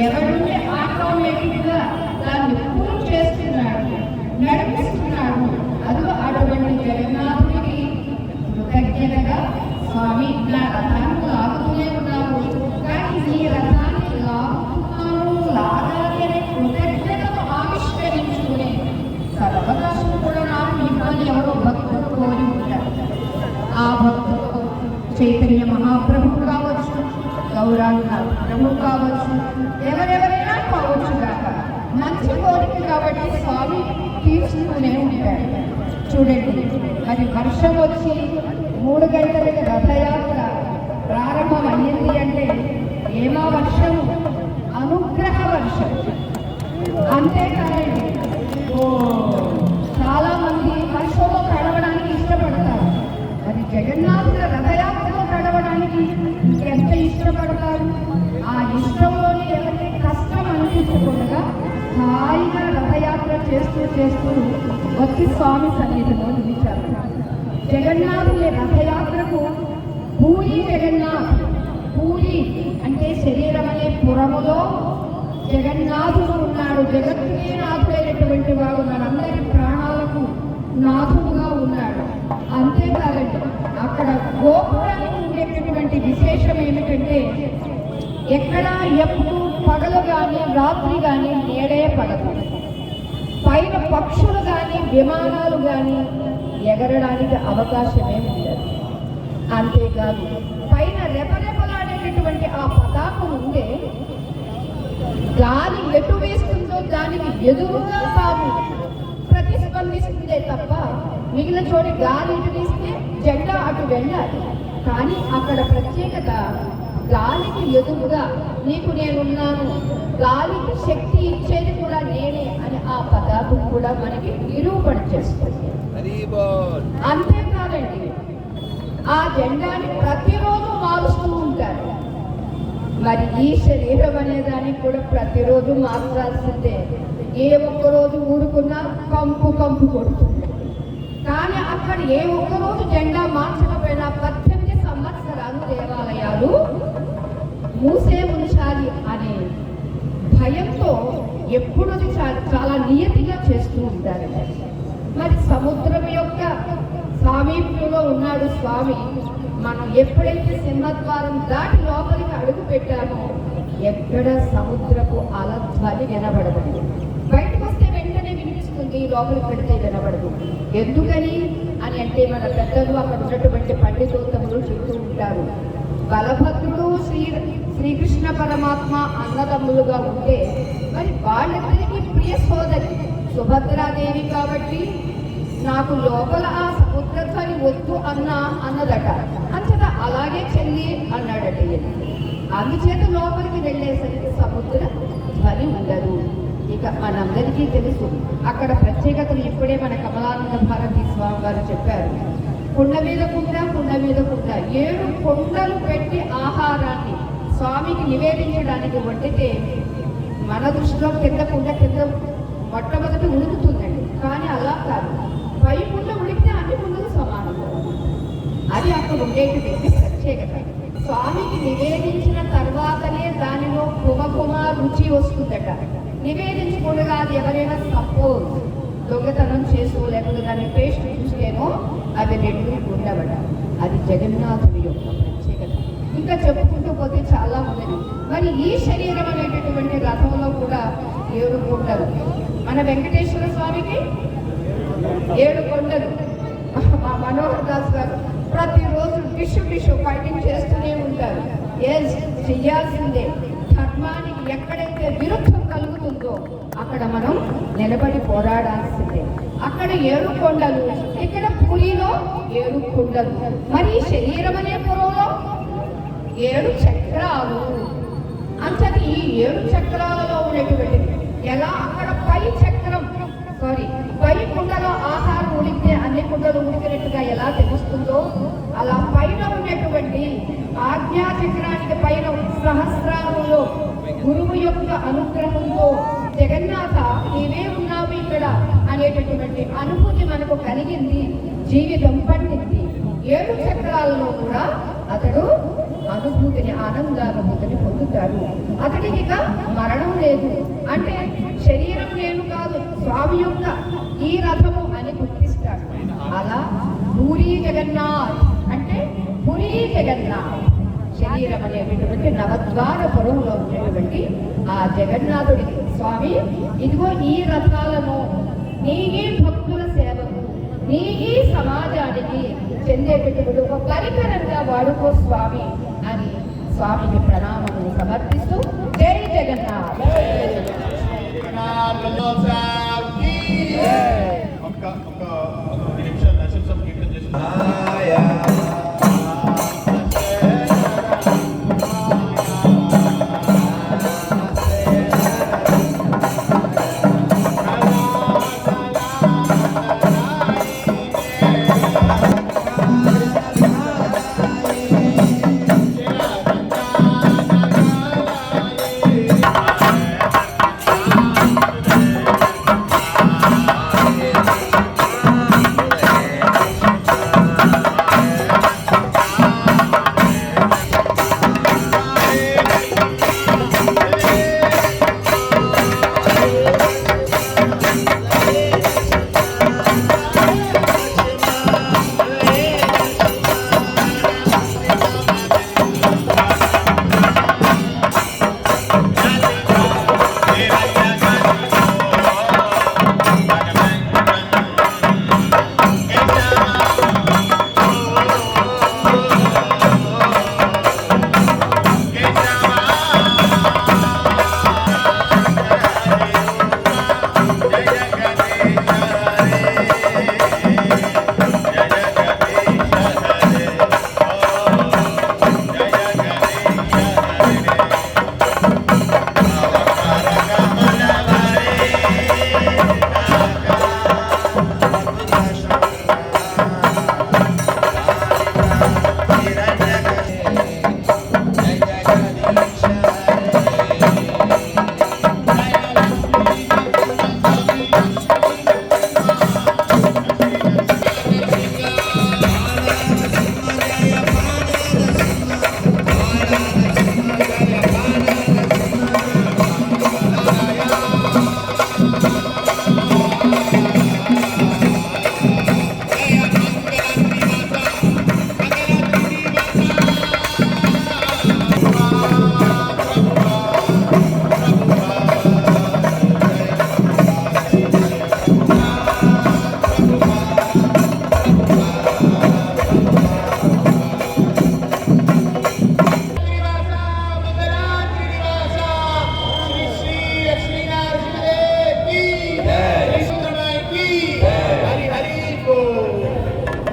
ఎవరుంటే ఆటోమేటిక్గా దాన్ని పూర్తి చేస్తున్నాడు నడిపిస్తున్నాడు అదిగో అటువంటి జగన్నాథుడికి కృతజ్ఞతగా స్వామి నా రథాన్ని లాగుతూనే ఉన్నావు. కానీ నీ రథాన్ని లాగుతున్నాను లాగాలి అనే కృతజ్ఞతను ఆవిష్కరించుకునే సదవకాశం కూడా నాకు మిమ్మల్ని ఎవరో భక్తులు కోరి ఉంటారు. ఆ భక్తులు చైతన్య మహాప్రభు గౌరాంగ ప్రభు కావచ్చు. ఎవరెవరైనా కావచ్చు కాక మంచి కోరిక కాబట్టి స్వామి తీర్చుకునే ఉంటాడు చూడండి మరి వర్షం వచ్చి మూడు గంటలకి రథయాత్ర ప్రారంభం అయ్యింది అంటే ఏమా వర్షం అనుగ్రహ వర్షం. అంతేకాదండి ఓ చాలా మంది వర్షంలో తడవడానికి చేస్తూ చేస్తూ వచ్చి స్వామి సన్నిధిలో నిలిచారు. జగన్నాథుని రథయాత్రకు పూరి జగన్నాథ్ పూరి అంటే శరీరం అనే పురములో జగన్నాథుడు ఉన్నాడు. జగత్తునే నాథుడైనటువంటి వాడు మనందరి ప్రాణాలకు నాథుడుగా ఉన్నాడు. అంతేకాదండి అక్కడ గోపురానికి ఉండేటటువంటి విశేషం ఏమిటంటే ఎక్కడ ఎప్పుడు పగలు కానీ రాత్రి కానీ నేడే పడదు పైన పక్షులు కానీ విమానాలు కానీ ఎగరడానికి అవకాశమే ఉండదు అంతేకాదు పైన రెపరెపలాడేటటువంటి ఆ పతాకం ఉండే గాలి ఎటు వేస్తుందో దానికి ఎదురుగా తాము ప్రతిస్పందిస్తుందే తప్ప మిగిలిన చోటి గాలి ఎటు వేస్తే జెండా అటు వెళ్ళాలి. కానీ అక్కడ ప్రత్యేకత గాలికి ఎదురుగా నీకు నేనున్నాను. గాలికి శక్తి ఇచ్చేది కూడా నేనే అని ఆ పదార్థం కూడా మనకి నిరూపణ చేస్తుంది. అంతేకాదండి ఆ జెండాని ప్రతిరోజు మారుస్తూ ఉంటారు. మరి ఈ శరీరం అనే దానికి కూడా ప్రతిరోజు మార్చాల్సిందే ఏ ఒక్క రోజు ఊరుకున్నా కంపు కంపు కొడుతుంది. కానీ అక్కడ ఏ ఒక్క రోజు జెండా మార్చకపోయినా పద్దెనిమిది సంవత్సరాలు దేవాలయాలు మూసే ఉంచాలి అనే భయంతో ఎప్పుడు అది చా- చాలా నియతిగా చేస్తూ ఉంటారు. మరి సముద్రం యొక్క సామీప్యంలో ఉన్నాడు స్వామి. మనం ఎప్పుడైతే సింహద్వారం దాటి లోపలికి అడుగు పెట్టామో ఎక్కడ సముద్రపు అలధ్వని వినబడదు. బయటకు వస్తే వెంటనే వినిపిస్తుంది లోపలికి పెడితే వినబడదు. ఎందుకని అని అంటే మన పెద్దలు అక్కడ ఉన్నటువంటి పండితోత్తములు చెబుతూ ఉంటారు. బలభద్రుడు శ్రీ శ్రీకృష్ణ పరమాత్మ అన్నదమ్ములుగా ఉంటే మరి వాళ్ళిద్దరికి ప్రియ సోదరి సుభద్రాదేవి కాబట్టి నాకు లోపల ఆ సముద్రధ్వని వద్దు అన్న అన్నదట. అంతటా అలాగే చెల్లి అన్నాడట అందుచేత లోపలికి వెళ్ళేసరికి సముద్ర ధ్వని ఉండదు. ఇక మనందరికీ తెలుసు అక్కడ ప్రత్యేకతలు ఇప్పుడే మన కమలానంద భారతీ స్వామి వారు చెప్పారు. కుండ మీద కుండ కుండ మీద కుండ. ఏడు కొండలు పెట్టి ఆహారాన్ని స్వామికి నివేదించడానికి వండితే మన దృష్టిలో కింద కుండ కింద మొట్టమొదటి ఉడుకుతుందండి. కానీ అలా కాదు. పై కుండ ఉడికితే అన్ని కుండలు సమానం. అది అక్కడ ఉండేటువంటి ప్రత్యేకత. స్వామికి నివేదించిన తర్వాతనే దానిలో కుమకుమ రుచి వస్తుందట. నివేదించకూడదు అది ఎవరైనా సపోజ్ దొంగతనం చేస్తూ లేకపోతే దాని పేస్ట్ చూస్తేనో అవి రెండు ఉండవట. అది జగన్నాథుడి యొక్క ప్రత్యేకత. ఇంకా చెప్పుకుంటూ పోతే చాలా ఉన్నది మరి ఈ శరీరం అనేటటువంటి రథంలో కూడా ఏడు కొండలు. మన వెంకటేశ్వర స్వామికి ఏడు కొండలు. మా మనోహర్ దాస్ గారు ప్రతిరోజు డిష్ డిష్ ఫైటింగ్ చేస్తూనే ఉంటారు. ఎస్ చెయ్యాల్సిందే. ధర్మానికి ఎక్కడైతే విరుద్ధం కలుగుతుందో అక్కడ మనం నిలబడి పోరాడాల్సిందే. అక్కడ ఏడు కొండలు ఇక్కడ పులిలో ఏడు కొండలు మరి శరీరం అనే పురంలో ఏడు చక్రాలు. అంతటి ఈ ఏడు చక్రాలలో ఉండేటువంటి ఎలా? అక్కడ పై చక్రం సారీ పై కుండలో ఆహారం ఉడికితే అన్ని కుండలు ఉడికినట్టుగా ఎలా తెలుస్తుందో? అలా పైన ఉన్నటువంటి ఆజ్ఞా చక్రానికి పైన సహస్రాలలో గురువు యొక్క అనుగ్రహంతో జగన్నాథ నీవే ఉన్నావు ఇక్కడ అనేటటువంటి అనుభూతి మనకు కలిగింది జీవితం పండింది. ఏడు చక్రాలలో కూడా అతడు అనుభూతిని ఆనందానుభూతిని పొందుతారు అతడికి ఇక మరణం లేదు. అంటే శరీరం నేను కాదు స్వామి యొక్క ఈ రథము అని గుర్తిస్తాడు. అలా పూరి జగన్నాథ్ అంటే పురి జగన్నాథ్. శరీరం అనేటటువంటి నవద్వార పొడవులో ఉన్నటువంటి ఆ జగన్నాథుడి స్వామి ఇదిగో ఈ రథాలను నీగే భక్తుల సేవకు నీ సమాజానికి చెందేటటువంటి ఒక పరికరంగా వాడుకో స్వామి అని స్వామికి ప్రణామం సమర్పిస్తూ జై జగన్నాథ్.